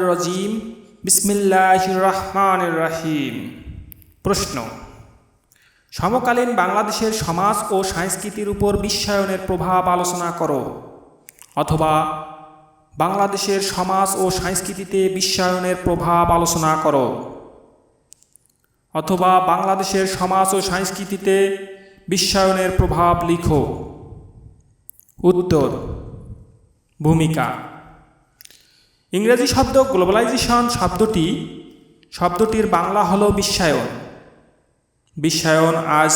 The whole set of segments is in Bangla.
রাজিম। বিসমিল্লাহির রহমানির রহিম। প্রশ্ন। সমকালীন বাংলাদেশের সমাজ ও সংস্কৃতির উপর বিশ্বায়নের প্রভাব আলোচনা করো, অথবা বাংলাদেশের সমাজ ও সংস্কৃতিতে বিশ্বায়নের প্রভাব আলোচনা করো, অথবা বাংলাদেশের সমাজ ও সংস্কৃতিতে বিশ্বায়নের প্রভাব লিখো। উত্তর। ভূমিকা। ইংরেজি শব্দ গ্লোবালাইজেশন শব্দটি, শব্দটির বাংলা হল বিশ্বায়ন। বিশ্বায়ন আজ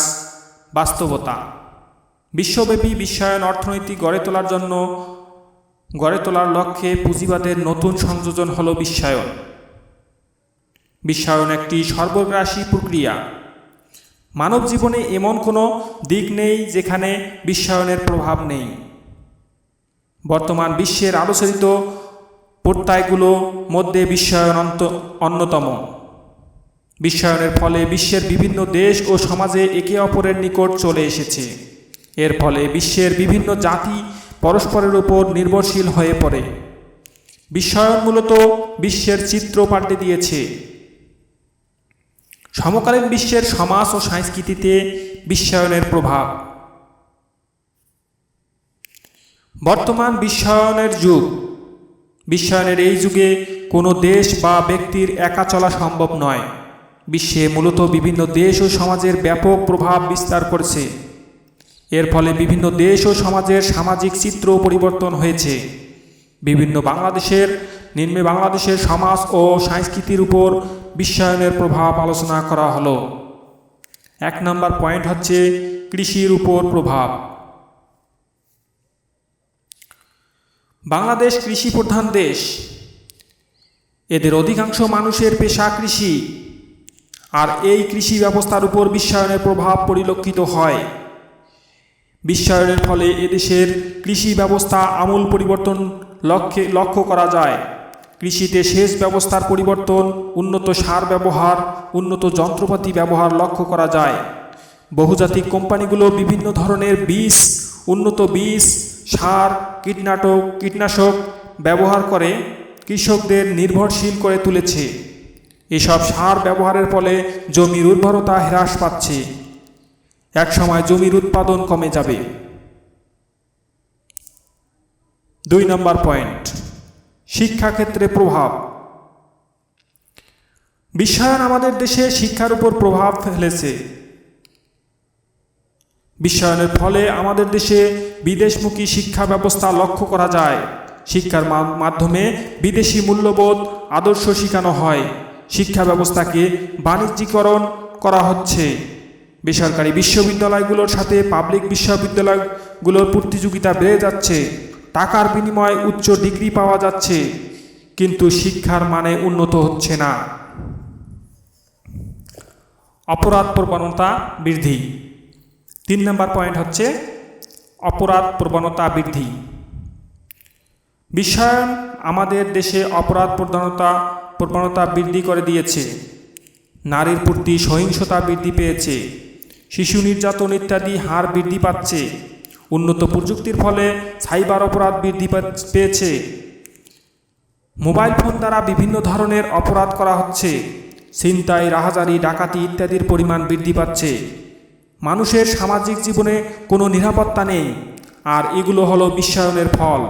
বাস্তবতা। বিশ্বব্যাপী বিশ্বায়ন অর্থনীতি গড়ে তোলার জন্য, গড়ে তোলার লক্ষ্যে পুঁজিবাদের নতুন সংযোজন হল বিশ্বায়ন। বিশ্বায়ন একটি সর্বগ্রাসী প্রক্রিয়া। মানব জীবনে এমন কোনো দিক নেই যেখানে বিশ্বায়নের প্রভাব নেই। বর্তমান বিশ্বের আলোচনিত প্রত্যয়গুলো মধ্যে বিশ্বায়ন অন্ত অন্যতম। বিশ্বায়নের ফলে বিশ্বের বিভিন্ন দেশ ও সমাজে একে অপরের নিকট চলে এসেছে। এর ফলে বিশ্বের বিভিন্ন জাতি পরস্পরের উপর নির্ভরশীল হয়ে পড়ে। বিশ্বায়ন মূলত বিশ্বের চিত্র পাল্টে দিয়েছে। সমকালীন বিশ্বের সমাজ ও সংস্কৃতিতে বিশ্বায়নের প্রভাব। বর্তমান বিশ্বায়নের যুগ বিশ্বায়নের এই যুগে কোনো দেশ বা ব্যক্তির একা চলা সম্ভব নয়। বিশ্বে মূলত বিভিন্ন দেশ ও সমাজের ব্যাপক প্রভাব বিস্তার করছে। এর ফলে বিভিন্ন দেশ ও সমাজের সামাজিক চিত্র পরিবর্তন হয়েছে। বিভিন্ন বাংলাদেশের, নিম্নে বাংলাদেশের সমাজ ও সংস্কৃতির উপর বিশ্বায়নের প্রভাব আলোচনা করা হলো। এক নম্বর পয়েন্ট হচ্ছে কৃষির উপর প্রভাব। বাংলাদেশ কৃষি প্রধান দেশ। এদের অধিকাংশ মানুষের পেশা কৃষি। আর এই কৃষি ব্যবস্থার উপর বিশ্বায়নের প্রভাব পরিলক্ষিত হয়। বিশ্বায়নের ফলে এদেশের কৃষি ব্যবস্থা আমূল পরিবর্তন লক্ষ্যে, লক্ষ্য করা যায়। কৃষিতে সেচ ব্যবস্থার পরিবর্তন, উন্নত সার ব্যবহার, উন্নত যন্ত্রপাতি ব্যবহার লক্ষ্য করা যায়। বহুজাতিক কোম্পানিগুলো বিভিন্ন ধরনের বীজ, উন্নত বীজ সার, কীটনাটক, কীটনাশক ব্যবহার করে কৃষকদের নির্ভরশীল করে তুলেছে। এসব সার ব্যবহারের ফলে জমির উর্বরতা হ্রাস পাচ্ছে। একসময় জমির উৎপাদন কমে যাবে। দুই নম্বর পয়েন্ট, শিক্ষাক্ষেত্রে প্রভাব। বিশ্বায়ন আমাদের দেশে শিক্ষার উপর প্রভাব ফেলেছে। বিশ্বায়নের ফলে আমাদের দেশে বিদেশমুখী শিক্ষা ব্যবস্থা লক্ষ্য করা যায়। শিক্ষার মাধ্যমে বিদেশি মূল্যবোধ আদর্শ শেখানো হয়। শিক্ষা ব্যবস্থাকে বাণিজ্যিকরণ করা হচ্ছে। বেসরকারি বিশ্ববিদ্যালয়গুলোর সাথে পাবলিক বিশ্ববিদ্যালয়গুলোর প্রতিযোগিতা বেড়ে যাচ্ছে। টাকার বিনিময়ে উচ্চ ডিগ্রি পাওয়া যাচ্ছে। কিন্তু শিক্ষার মানে উন্নত হচ্ছে না। অপরাধ প্রবণতা বৃদ্ধি। তিন নম্বর পয়েন্ট হচ্ছে অপরাধ প্রবণতা বৃদ্ধি। বিশ্বায়ন আমাদের দেশে অপরাধ প্রবণতা প্রবণতা বৃদ্ধি করে দিয়েছে। নারীর প্রতি সহিংসতা বৃদ্ধি পেয়েছে। শিশু নির্যাতন ইত্যাদি হার বৃদ্ধি পাচ্ছে। উন্নত প্রযুক্তির ফলে সাইবার অপরাধ বৃদ্ধি পেয়েছে। মোবাইল ফোন দ্বারা বিভিন্ন ধরনের অপরাধ করা হচ্ছে। ছিনতাই, রাহাজারি, ডাকাতি ইত্যাদির পরিমাণ বৃদ্ধি পাচ্ছে। মানুষের সামাজিক জীবনে কোনো নিরাপত্তা নেই। আর এগুলো হলো বিশ্বায়নের ফল।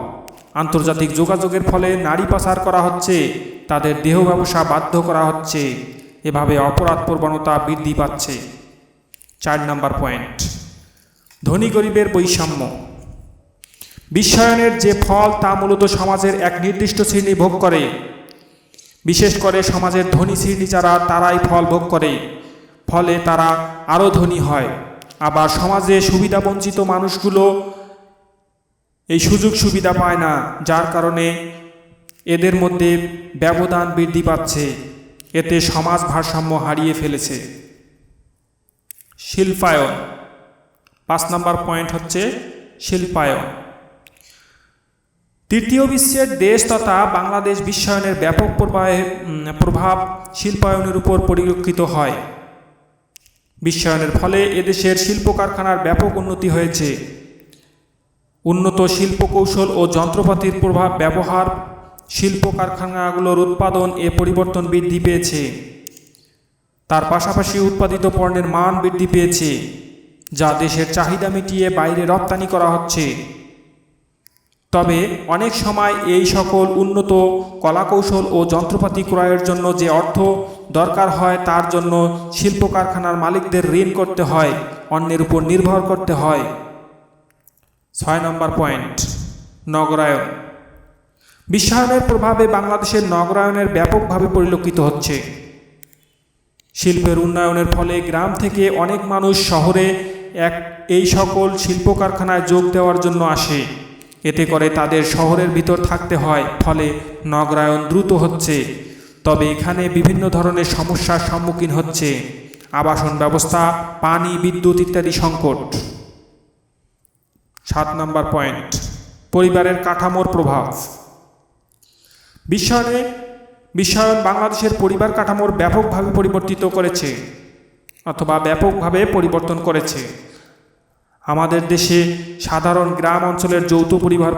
আন্তর্জাতিক যোগাযোগের ফলে নারী পাচার করা হচ্ছে, তাদের দেহ ব্যবসা বাধ্য করা হচ্ছে। এভাবে অপরাধ প্রবণতা বৃদ্ধি পাচ্ছে। চার নম্বর পয়েন্ট। ধনী গরিবের বৈষম্য। বিশ্বায়নের যে ফল তা মূলত সমাজের এক নির্দিষ্ট শ্রেণি ভোগ করে। বিশেষ করে সমাজের ধনী শ্রেণি যারা, তারাই ফল ভোগ করে। ফলে তারা আরও ধনী হয়। আবার সমাজে সুবিধাবঞ্চিত মানুষগুলো এই সুযোগ সুবিধা পায় না, যার কারণে এদের মধ্যে ব্যবধান বৃদ্ধি পাচ্ছে। এতে সমাজ ভারসাম্য হারিয়ে ফেলেছে। শিল্পায়ন। পাঁচ নম্বর পয়েন্ট হচ্ছে শিল্পায়ন। তৃতীয় বিশ্বের দেশ তথা বাংলাদেশ বিশ্বায়নের ব্যাপক প্রবাহে প্রভাব শিল্পায়নের উপর পরিলক্ষিত হয়। বিশ্বায়নের ফলে এদেশের শিল্প কারখানার ব্যাপক উন্নতি হয়েছে। উন্নত শিল্প কৌশল ও যন্ত্রপাতির প্রভাব ব্যবহার শিল্প কারখানাগুলোর উৎপাদন এ পরিবর্তন বৃদ্ধি পেয়েছে। তার পাশাপাশি উৎপাদিত পণ্যের মান বৃদ্ধি পেয়েছে, যা দেশের চাহিদা মিটিয়ে বাইরে রপ্তানি করা হচ্ছে। তবে অনেক সময় এই সকল উন্নত কলাকৌশল ও যন্ত্রপাতি ক্রয়ের জন্য যে অর্থ দরকার হয় তার জন্য শিল্প কারখানার মালিকদের ঋণ করতে হয়, অন্যের উপর নির্ভর করতে হয়। ছয় নম্বর পয়েন্ট, নগরায়ন। বিশ্বায়নের প্রভাবে বাংলাদেশের নগরায়নের ব্যাপকভাবে পরিলক্ষিত হচ্ছে। শিল্পের উন্নয়নের ফলে গ্রাম থেকে অনেক মানুষ শহরে এক, এই সকল শিল্প কারখানায় যোগ দেওয়ার জন্য আসে। এতে করে তাদের শহরের ভিতর থাকতে হয়, ফলে নগরায়ন দ্রুত হচ্ছে। তবে এখানে বিভিন্ন ধরনের সমস্যার সম্মুখীন হচ্ছে। আবাসন ব্যবস্থা, পানি, বিদ্যুৎ ইত্যাদি সংকট। সাত নম্বর পয়েন্ট, পরিবারের কাঠামোর প্রভাব। বিশ্বায়নে বিশ্বায়ন বাংলাদেশের পরিবার কাঠামোর ব্যাপকভাবে পরিবর্তিত করেছে অথবা ব্যাপকভাবে পরিবর্তন করেছে। আমাদের দেশে সাধারণ গ্রাম অঞ্চলের যৌথ পরিবার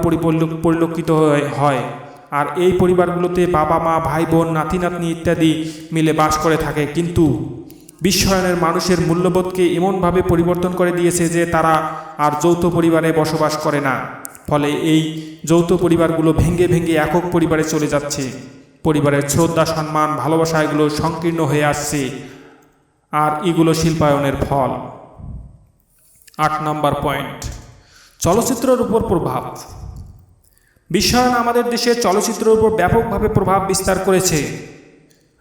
পরিলক্ষিত হয়। আর এই পরিবারগুলোতে বাবা মা, ভাই বোন, নাতি নাতনি ইত্যাদি মিলে বাস করে থাকে। কিন্তু বিশ্বায়নের মানুষের মূল্যবোধকে এমনভাবে পরিবর্তন করে দিয়েছে যে তারা আর যৌথ পরিবারে বসবাস করে না। ফলে এই যৌথ পরিবারগুলো ভেঙে ভেঙে একক পরিবারে চলে যাচ্ছে। পরিবারের শ্রদ্ধা, সম্মান, ভালোবাসা এগুলো সংকীর্ণ হয়ে আসছে। আর এগুলো শিল্পায়নের ফল। আট নম্বর পয়েন্ট। চলচ্চিত্রের উপর প্রভাব। বিশ্বায়ন আমাদের দেশে চলচ্চিত্রের উপর ব্যাপকভাবে প্রভাব বিস্তার করেছে।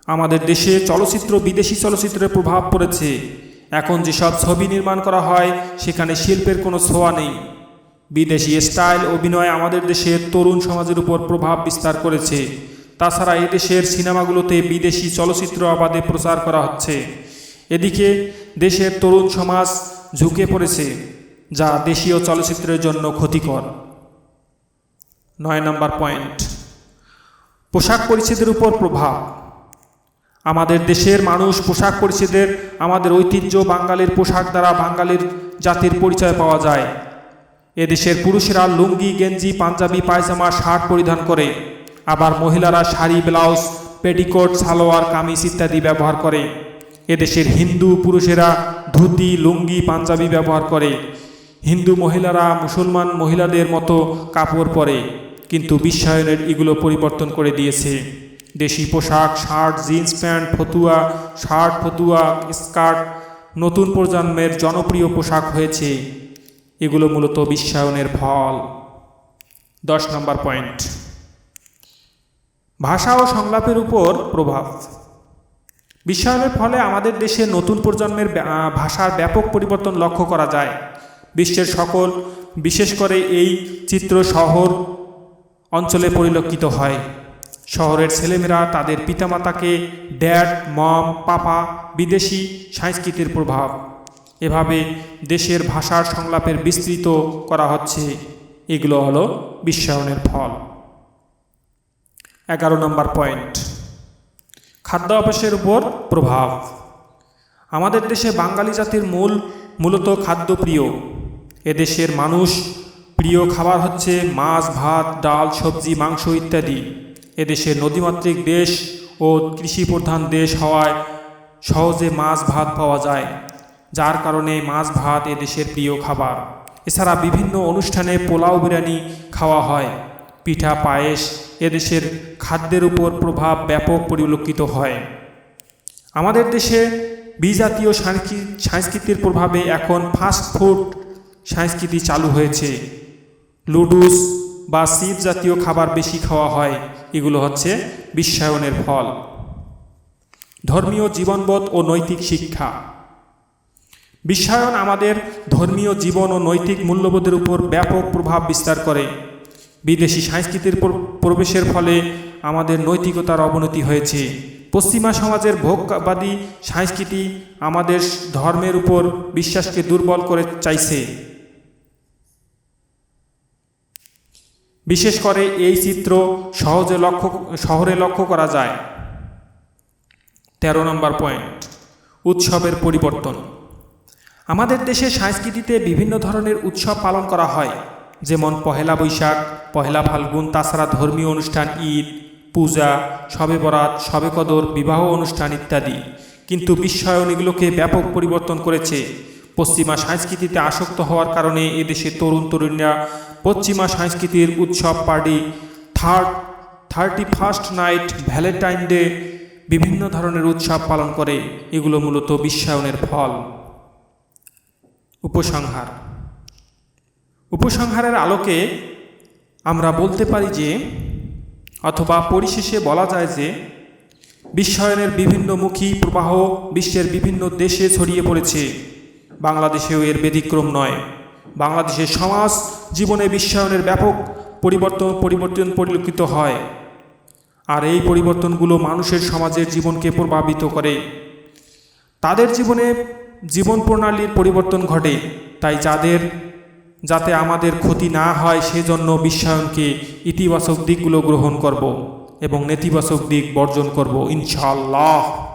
আমাদের দেশে চলচ্চিত্র, বিদেশি চলচ্চিত্রের প্রভাব পড়েছে। এখন যেসব ছবি নির্মাণ করা হয়, সেখানে শিল্পের কোনো ছোঁয়া নেই। বিদেশি স্টাইল অভিনয় আমাদের দেশের তরুণ সমাজের উপর প্রভাব বিস্তার করেছে। তাছাড়া এদেশের সিনেমাগুলোতে বিদেশি চলচ্চিত্র আবাদে প্রচার করা হচ্ছে। এদিকে দেশের তরুণ সমাজ ঝুঁকে পড়েছে, যা দেশীয় চলচ্চিত্রের জন্য ক্ষতিকর। নয় নম্বর পয়েন্ট। পোশাক পরিচ্ছেদের উপর প্রভাব। আমাদের দেশের মানুষ পোশাক পরিচ্ছেদের, আমাদের ঐতিহ্য বাঙালির পোশাক দ্বারা বাঙালির জাতির পরিচয় পাওয়া যায়। এদেশের পুরুষেরা লুঙ্গি, গেঞ্জি, পাঞ্জাবি, পায়জামা, শার্ট পরিধান করে। আবার মহিলারা শাড়ি, ব্লাউজ, পেটিকোট, সালোয়ার, কামিজ ইত্যাদি ব্যবহার করে। এদেশের হিন্দু পুরুষেরা ধুতি, লুঙ্গি, পাঞ্জাবি ব্যবহার করে। হিন্দু মহিলারা মুসলমান মহিলাদের মতো কাপড় পরে। কিন্তু বিশ্বায়নের এগুলো পরিবর্তন করে দিয়েছে। দেশি পোশাক, শার্ট, জিন্স প্যান্ট, ফতুয়া, শার্ট, ফতুয়া, স্কার্ট নতুন প্রজন্মের জনপ্রিয় পোশাক হয়েছে। এগুলো মূলত বিশ্বায়নের ফল। দশ নম্বর পয়েন্ট। ভাষা ও সংলাপের উপর প্রভাব। বিশ্বায়নের ফলে আমাদের দেশে নতুন প্রজন্মের ভাষার ব্যাপক পরিবর্তন লক্ষ্য করা যায়। বিশ্বের সকল, বিশেষ করে এই চিত্র শহর অঞ্চলে পরিলক্ষিত হয়। শহরের ছেলেমেয়েরা তাদের পিতামাতাকে ড্যাড, মম, পাপা, বিদেশি সংস্কৃতির প্রভাব। এভাবে দেশের ভাষার সংলাপের বিস্তৃত করা হচ্ছে। এগুলো হলো বিশ্বায়নের ফল। এগারো নম্বর পয়েন্ট। খাদ্য অভ্যাসের উপর প্রভাব। আমাদের দেশে বাঙালি জাতির মূল, মূলত খাদ্যপ্রিয় এদেশের মানুষ প্রিয় খাবার হচ্ছে মাছ, ভাত, ডাল, সবজি, মাংস ইত্যাদি। এদেশে নদীমাতৃক দেশ ও কৃষি প্রধান দেশ হওয়ায় সহজে মাছ, ভাত পাওয়া যায়, যার কারণে মাছ, ভাত এদেশের প্রিয় খাবার। এছাড়া বিভিন্ন অনুষ্ঠানে পোলাও বিরিয়ানি খাওয়া হয়। পিঠা, পায়েস এদেশের খাদ্যের উপর প্রভাব ব্যাপক পরিলক্ষিত হয়। আমাদের দেশে বিজাতীয় সংস্কৃ- সংস্কৃতির প্রভাবে এখন ফাস্ট ফুড সংস্কৃতি চালু হয়েছে। লুডুস বা সিপ জাতীয় খাবার বেশি খাওয়া হয়। এগুলো হচ্ছে বিশ্বায়নের ফল। ধর্মীয় জীবনবোধ ও নৈতিক শিক্ষা। বিশ্বায়ন আমাদের ধর্মীয় জীবন ও নৈতিক মূল্যবোধের উপর ব্যাপক প্রভাব বিস্তার করে। বিদেশি সংস্কৃতির প্রবেশের ফলে আমাদের নৈতিকতার অবনতি হয়েছে। পশ্চিমা সমাজের ভোগবাদী সংস্কৃতি আমাদের ধর্মের উপর বিশ্বাসকে দুর্বল করে চাইছে। বিশেষ করে এই চিত্র সহজে লক্ষ্য, শহরে লক্ষ্য করা যায়। তেরো নম্বর পয়েন্ট, উৎসবের পরিবর্তন। আমাদের দেশে সংস্কৃতিতে বিভিন্ন ধরনের উৎসব পালন করা হয়, যেমন পহেলা বৈশাখ, পহেলা ফাল্গুন, তাছাড়া ধর্মীয় অনুষ্ঠান ঈদ, পূজা, শবে বরাত, শবে কদর, বিবাহ অনুষ্ঠান ইত্যাদি। কিন্তু বিশ্বায়ন এগুলোকে ব্যাপক পরিবর্তন করেছে। পশ্চিমা সংস্কৃতিতে আসক্ত হওয়ার কারণে এদেশের তরুণ তরুণীরা পশ্চিমা সংস্কৃতির উৎসব party third thirty first night, Valentine day বিভিন্ন ধরনের উৎসব পালন করে। এগুলো মূলত বিশ্বায়নের ফল। উপসংহার। উপসংহারের আলোকে আমরা বলতে পারি যে, অথবা পরিশেষে বলা যায় যে, বিশ্বায়নের বিভিন্নমুখী প্রবাহ বিশ্বের বিভিন্ন দেশে ছড়িয়ে পড়েছে। বাংলাদেশেও এর ব্যতিক্রম নয়। বাংলাদেশের সমাজ জীবনে বিশ্বায়নের ব্যাপক পরিবর্তন পরিবর্তন পরিলক্ষিত হয়। আর এই পরিবর্তনগুলো মানুষের সমাজের জীবনকে প্রভাবিত করে। তাদের জীবনে জীবন প্রণালীর পরিবর্তন ঘটে। তাই যাদের যাতে আমাদের ক্ষতি না হয়, সেজন্য বিশ্বায়নকে ইতিবাচক দিকগুলো গ্রহণ করব এবং নেতিবাচক দিক বর্জন করব, ইনশাআল্লাহ।